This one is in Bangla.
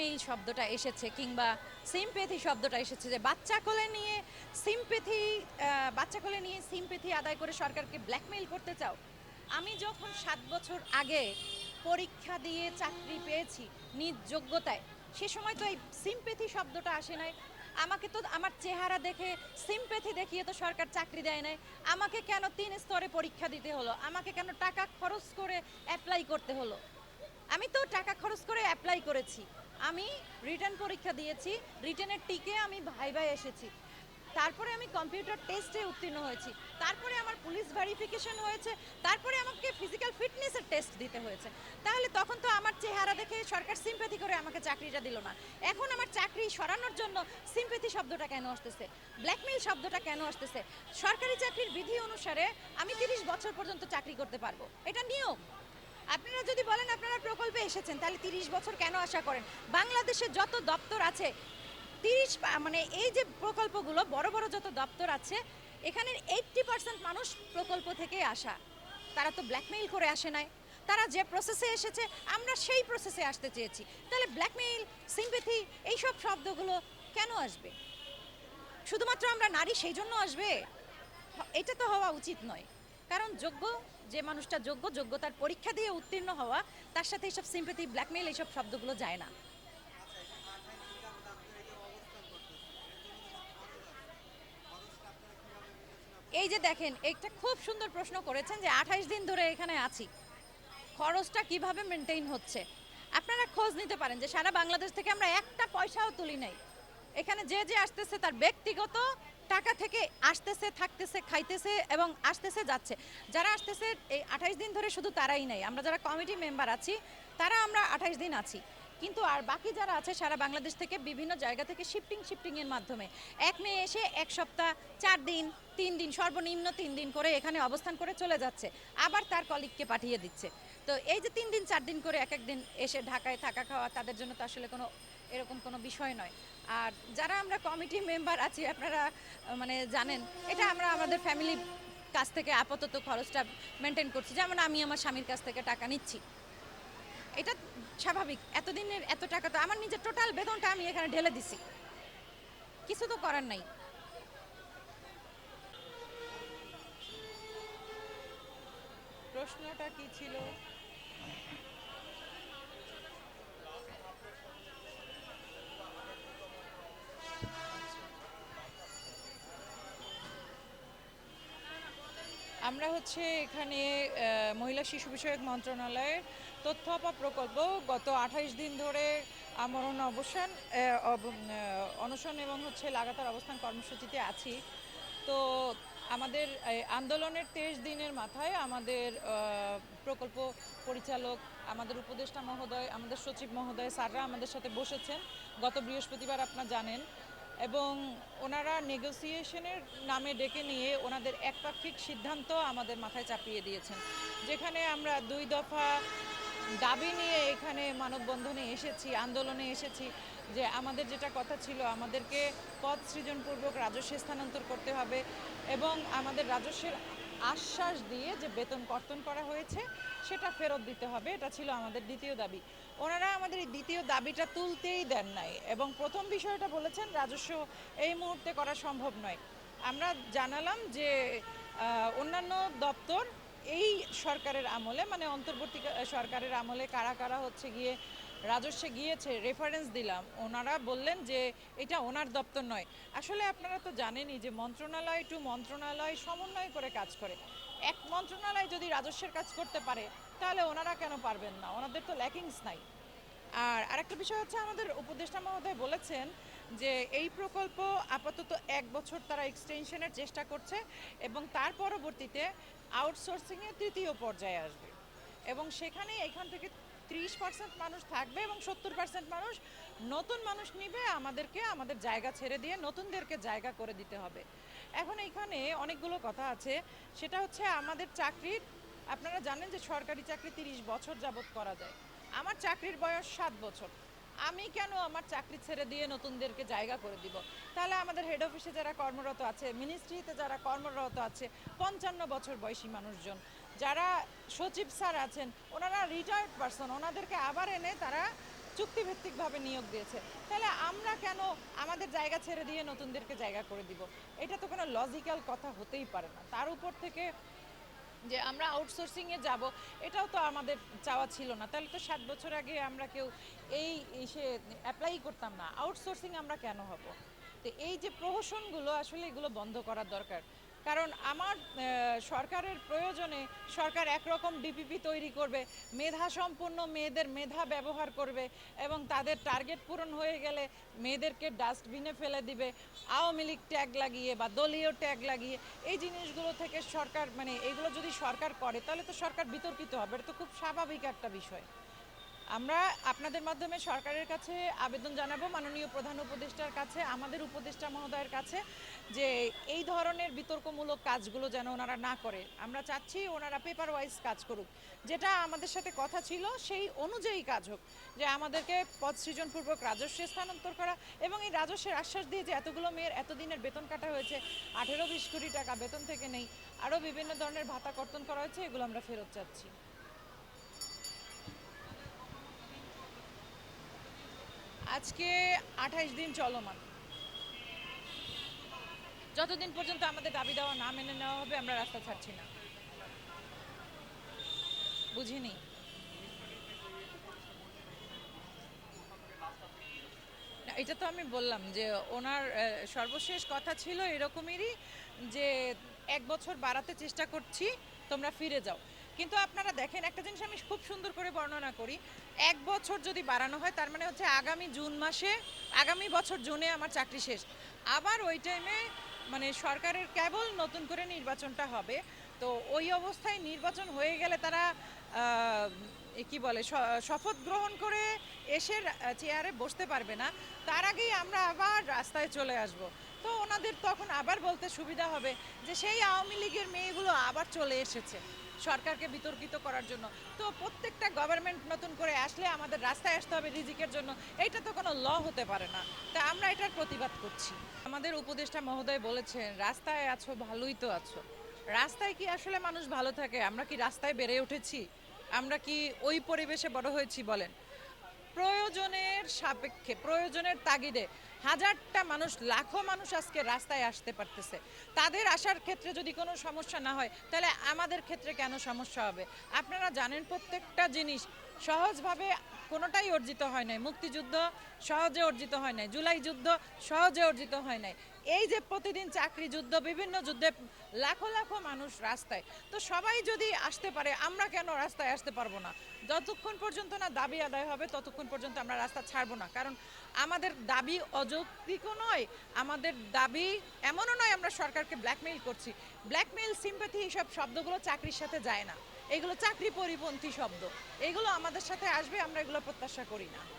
ব্ল্যাকমেইল শব্দটা এসেছে কিংবা সিমপেথি শব্দটা এসেছে যে বাচ্চা কোলে নিয়ে সিমপেথি বাচ্চা কোলে নিয়ে সিমপেথি আদায় করে সরকারকে ব্ল্যাকমেইল করতে চাও? আমি যখন সাত বছর আগে পরীক্ষা দিয়ে চাকরি পেয়েছি নিজ যোগ্যতায়, সে সময় তো এই সিমপেথি শব্দটা আসে নাই। আমাকে তো আমার চেহারা দেখে সিমপেথি দেখিয়ে তো সরকার চাকরি দেয় নাই। আমাকে কেন তিন স্তরে পরীক্ষা দিতে হলো? আমাকে কেন টাকা খরচ করে অ্যাপ্লাই করতে হলো? আমি তো টাকা খরচ করে অ্যাপ্লাই করেছি। আমি রিটার্ন পরীক্ষা দিয়েছি, রিটার্নের টিকে আমি ভাই ভাই এসেছি। তারপরে আমি কম্পিউটার টেস্টে উত্তীর্ণ হয়েছি। তারপরে আমার পুলিশ ভেরিফিকেশন হয়েছে, তারপরে আমাকে ফিজিক্যাল ফিটনেসের টেস্ট দিতে হয়েছে। তাহলে তখন তো আমার চেহারা দেখে সরকার সিম্প্যাথি করে আমাকে চাকরিটা দিল না। এখন আমার চাকরি সরানোর জন্য সিম্প্যাথি শব্দটা কেন আসতেছে? ব্ল্যাকমেল শব্দটা কেন আসতেছে? সরকারি চাকরির বিধি অনুসারে আমি তিরিশ বছর পর্যন্ত চাকরি করতে পারব। এটা নিয়ম। আপনারা যদি বলেন আপনারা প্রকল্পে এসেছেন, তাহলে তিরিশ বছর কেন আশা করেন? বাংলাদেশে যত দপ্তর আছে, তিরিশ মানে এই যে প্রকল্পগুলো, বড় বড় যত দপ্তর আছে, এখানের এইটটি পার্সেন্ট মানুষ প্রকল্প থেকে আসা। তারা তো ব্ল্যাকমেইল করে আসে নাই। তারা যে প্রসেসে এসেছে, আমরা সেই প্রসেসে আসতে চেয়েছি। তাহলে ব্ল্যাকমেইল সিম্পেথি এইসব শব্দগুলো কেন আসবে? শুধুমাত্র আমরা নারী সেই জন্য আসবে? এটা তো হওয়া উচিত নয়। কারণ যোগ্য, যে মানুষটা যোগ্য, যোগ্যতার পরীক্ষা দিয়ে উত্তীর্ণ হওয়া, তার সাথে এইসব সিম্পেথি ব্ল্যাকমেইল এইসব শব্দগুলো যায় না। এই যে দেখেন, একটা খুব সুন্দর প্রশ্ন করেছেন যে আঠাইশ দিন ধরে এখানে আছি। খরচটা কীভাবে মেনটেইন হচ্ছে? আপনারা খোঁজ নিতে পারেন যে সারা বাংলাদেশ থেকে আমরা একটা পয়সাও তুলি নাই। এখানে যে যে আসতেছে তার ব্যক্তিগত টাকা থেকে আসতেছে, থাকতেছে, খাইতেছে এবং আসতেছে, যাচ্ছে। যারা আসতেছে, এই আঠাইশ দিন ধরে শুধু তারাই নাই। আমরা যারা কমিটি মেম্বার আছি, তারা আমরা আঠাইশ দিন আছি। কিন্তু আর বাকি যারা আছে, সারা বাংলাদেশ থেকে বিভিন্ন জায়গা থেকে শিফটিং শিফটিংয়ের মাধ্যমে। এক মেয়ে এসে এক সপ্তাহ, চার দিন, তিন দিন, সর্বনিম্ন তিন দিন করে এখানে অবস্থান করে চলে যাচ্ছে। আবার তার কলিগকে পাঠিয়ে দিচ্ছে। তো এই যে তিন দিন, চার দিন করে এক এক দিন এসে ঢাকায় থাকা খাওয়া, তাদের জন্য তো আসলে কোনো এরকম কোনো বিষয় নয়। আর যারা আমরা কমিটি মেম্বার আছি, আপনারা মানে জানেন, এটা আমরা আমাদের ফ্যামিলি কাছ থেকে আপাতত খরচটা মেনটেন করছি। যেমন আমি আমার স্বামীর কাছ থেকে টাকা নিচ্ছি। এটা স্বাভাবিক। এতদিনের এত টাকা তো আমার নিজের টোটাল বেতনটা আমি এখানে ঢেলে দিছি। কিছু তো করার নাই। প্রশ্নটা কি ছিল? আমরা হচ্ছে এখানে মহিলা শিশু বিষয়ক মন্ত্রণালয়ের তথ্য আপা প্রকল্প গত আঠাইশ দিন ধরে আমরণ, অবসান অব- অনশন এবং হচ্ছে লাগাতার অবস্থান কর্মসূচিতে আছি। তো আমাদের আন্দোলনের তেইশ দিনের মাথায় আমাদের প্রকল্প পরিচালক, আমাদের উপদেষ্টা মহোদয়, আমাদের সচিব মহোদয় স্যাররা আমাদের সাথে বসেছেন। গত বৃহস্পতিবার আপনারা জানেন এবং ওনারা নেগোসিয়েশনের নামে ডেকে নিয়ে ওনাদের একপাক্ষিক সিদ্ধান্ত আমাদের মাথায় চাপিয়ে দিয়েছেন। যেখানে আমরা দুই দফা দাবি নিয়ে এখানে মানববন্ধনে এসেছি, আন্দোলনে এসেছি যে আমাদের যেটা কথা ছিল, আমাদেরকে পদ সৃজনপূর্বক রাজস্বে স্থানান্তর করতে হবে এবং আমাদের রাজস্বের আশ্বাস দিয়ে যে বেতন কর্তন করা হয়েছে, সেটা ফেরত দিতে হবে। এটা ছিল আমাদের দ্বিতীয় দাবি। ওনারা আমাদের এই দ্বিতীয় দাবিটা তুলতেই দেন নাই এবং প্রথম বিষয়টা বলেছেন, রাজস্ব এই মুহূর্তে করা সম্ভব নয়। আমরা জানালাম যে অন্যান্য দপ্তর এই সরকারের আমলে মানে অন্তর্বর্তী সরকারের আমলে কারা কারা হচ্ছে গিয়ে রাজস্বে গিয়েছে রেফারেন্স দিলাম। ওনারা বললেন যে এটা ওনার দপ্তর নয়। আসলে আপনারা তো জানেনই যে মন্ত্রণালয় টু মন্ত্রণালয় সমন্বয় করে কাজ করে। এক মন্ত্রণালয় যদি রাজস্বের কাজ করতে পারে, তাহলে ওনারা কেন পারবেন না? ওনাদের তো ল্যাকিংস নাই। আর আরেকটা বিষয় হচ্ছে, আমাদের উপদেষ্টা মহোদয় বলেছেন যে এই প্রকল্প আপাতত এক বছর তারা এক্সটেনশনের চেষ্টা করছে এবং তার পরবর্তীতে আউটসোর্সিংয়ের তৃতীয় পর্যায়ে আসবে। এবং সেখানে এখান থেকে ত্রিশ পার্সেন্ট মানুষ থাকবে এবং সত্তর পার্সেন্ট মানুষ নতুন মানুষ নিবে, আমাদেরকে আমাদের জায়গা ছেড়ে দিয়ে নতুনদেরকে জায়গা করে দিতে হবে। এখন এইখানে অনেকগুলো কথা আছে, সেটা হচ্ছে আমাদের চাকরির, আপনারা জানেন যে সরকারি চাকরি তিরিশ বছর যাবত করা যায়। আমার চাকরির বয়স সাত বছর। আমি কেন আমার চাকরি ছেড়ে দিয়ে নতুনদেরকে জায়গা করে দিব? তাহলে আমাদের হেড অফিসে যারা কর্মরত আছে মিনিস্ট্রিতে যারা কর্মরত আছে, পঞ্চান্ন বছর বয়সী মানুষজন যারা সচিব স্যার আছেন, ওনারা রিটায়ার্ড পারসন ওনাদেরকে আবার এনে তারা চুক্তিভিত্তিকভাবে নিয়োগ দিয়েছে। তাহলে আমরা কেন আমাদের জায়গা ছেড়ে দিয়ে নতুনদেরকে জায়গা করে দিব? এটা তো কোনো লজিক্যাল কথা হতেই পারে না। তার উপর থেকে যে আমরা আউটসোর্সিংয়ে যাব, এটাও তো আমাদের চাওয়া ছিল না। তাহলে তো সাত বছর আগে আমরা কেউ এই ইসে অ্যাপ্লাই করতাম না। আউটসোর্সিং আমরা কেন হব? তো এই যে প্রহসনগুলো, আসলে এগুলো বন্ধ করার দরকার। কারণ আমার সরকারের প্রয়োজনে সরকার একরকম ডিপিপি তৈরি করবে, মেধা সম্পন্ন মেয়েদের মেধা ব্যবহার করবে এবং তাদের টার্গেট পূরণ হয়ে গেলে মেয়েদেরকে ডাস্টবিনে ফেলে দিবে, আওয়ামী লীগ ট্যাগ লাগিয়ে বা দলীয় ট্যাগ লাগিয়ে, এই জিনিসগুলো থেকে সরকার মানে এগুলো যদি সরকার করে, তাহলে তো সরকার বিতর্কিত হবে, এটা তো খুব স্বাভাবিক একটা বিষয়। আমরা আপনাদের মাধ্যমে সরকারের কাছে আবেদন জানাব, মাননীয় প্রধান উপদেষ্টার কাছে, আমাদের উপদেষ্টা মহোদয়ের কাছে, যে এই ধরনের বিতর্কমূলক কাজগুলো যেন ওনারা না করে আমরা চাচ্ছি ওনারা পেপার ওয়াইজ কাজ করুক। যেটা আমাদের সাথে কথা ছিল, সেই অনুযায়ী কাজ হোক। যে আমাদেরকে পদ সৃজনপূর্বক রাজস্বে স্থানান্তর করা এবং এই রাজস্বের আশ্বাস দিয়ে যে এতগুলো মেয়ের এতদিনের বেতন কাটা হয়েছে আঠেরো বিশ কোটি টাকা বেতন থেকে নেই, আরও বিভিন্ন ধরনের ভাতা কর্তন করা হয়েছে, এগুলো আমরা ফেরত চাচ্ছি। আজকে আঠাইশ দিন চলমান। যতদিন পর্যন্ত আমাদের দাবি দেওয়া না মেনে নেওয়া হবে, আমরা রাস্তা ছাড়ছি না। বুঝিনি। এটা তো আমি বললাম যে ওনার সর্বশেষ কথা ছিল এরকমেরই যে এক বছর বাড়াতে চেষ্টা করছি, তোমরা ফিরে যাও। কিন্তু আপনারা দেখেন, একটা জিনিস আমি খুব সুন্দর করে বর্ণনা করি। এক বছর যদি বাড়ানো হয়, তার মানে হচ্ছে আগামী জুন মাসে, আগামী বছর জুনে আমার চাকরি শেষ। আবার ওই টাইমে মানে সরকারের কেবল নতুন করে নির্বাচনটা হবে। তো ওই অবস্থায় নির্বাচন হয়ে গেলে তারা কি বলে শপথ গ্রহণ করে এসে চেয়ারে বসতে পারবে না। তার আগেই আমরা আবার রাস্তায় চলে আসব। তো ওনাদের তখন আবার বলতে সুবিধা হবে যে, সেই আওয়ামী লীগের মেয়েগুলো আবার চলে এসেছে। সরকারকে বিতর্কিত করার জন্য। তো প্রত্যেকটা গভর্নমেন্ট নতুন করে আসলে আমাদের রাস্তায় আসতে হবে রিজিকের জন্য। এটা তো কোনো ল হতে পারে না। তা আমরা এটার প্রতিবাদ করছি। আমাদের উপদেষ্টা মহোদয় বলেছেন, রাস্তায় আছো, ভালোই তো আছো। রাস্তায় কি আসলে মানুষ ভালো থাকে? আমরা কি রাস্তায় বেড়ে উঠেছি? আমরা কি ওই পরিবেশে বড় হয়েছি? বলেন। প্রয়োজনের সাপেক্ষে, প্রয়োজনের তাগিদে হাজারটা মানুষ, লাখো মানুষ আজকে রাস্তায় আসতে পারতেছে। তাদের আসার ক্ষেত্রে যদি কোনো সমস্যা না হয়, তাহলে আমাদের ক্ষেত্রে কেন সমস্যা হবে? আপনারা জানেন প্রত্যেকটা জিনিস সহজভাবে কোনোটাই অর্জিত হয় নাই। মুক্তিযুদ্ধ সহজে অর্জিত হয় নাই। জুলাই যুদ্ধ সহজে অর্জিত হয় নাই। এই যে প্রতিদিন চাকরি যুদ্ধ, বিভিন্ন যুদ্ধে লাখো লাখো মানুষ রাস্তায়। তো সবাই যদি আসতে পারে, আমরা কেন রাস্তায় আসতে পারব না? যতক্ষণ পর্যন্ত না দাবি আদায় হবে, ততক্ষণ পর্যন্ত আমরা রাস্তা ছাড়বো না। কারণ আমাদের দাবি অযৌক্তিকও নয়, আমাদের দাবি এমনও নয় আমরা সরকারকে ব্ল্যাকমেইল করছি। ব্ল্যাকমেইল সিম্পাথি এইসব শব্দগুলো চাকরির সাথে যায় না। এগুলো চাকরি পরিপন্থী শব্দ। এগুলো আমাদের সাথে আসবে, আমরা এগুলো প্রত্যাশা করি না।